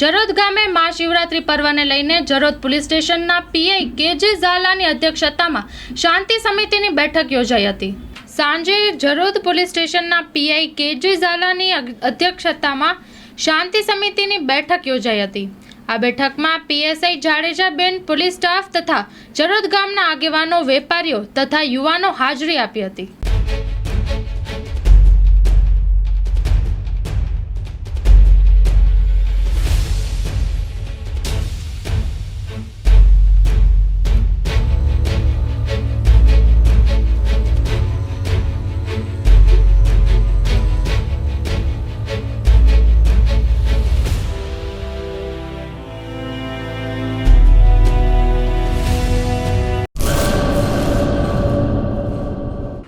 જરોદ ગામે મહાશિવરાત્રી પર્વને લઈને જરોદ પોલીસ સ્ટેશનના પીઆઈ કેજે ઝાલાની અધ્યક્ષતામાં શાંતિ સમિતિની બેઠક યોજાઈ હતી. સાંજે જરોદ પોલીસ સ્ટેશનના પીઆઈ કેજે ઝાલાની અધ્યક્ષતામાં શાંતિ સમિતિની બેઠક યોજાઈ હતી. આ બેઠકમાં પીએસઆઈ જાડેજાબેન, પોલીસ સ્ટાફ તથા જરોદ ગામના આગેવાનો, વેપારીઓ તથા યુવાનો હાજરી આપી હતી.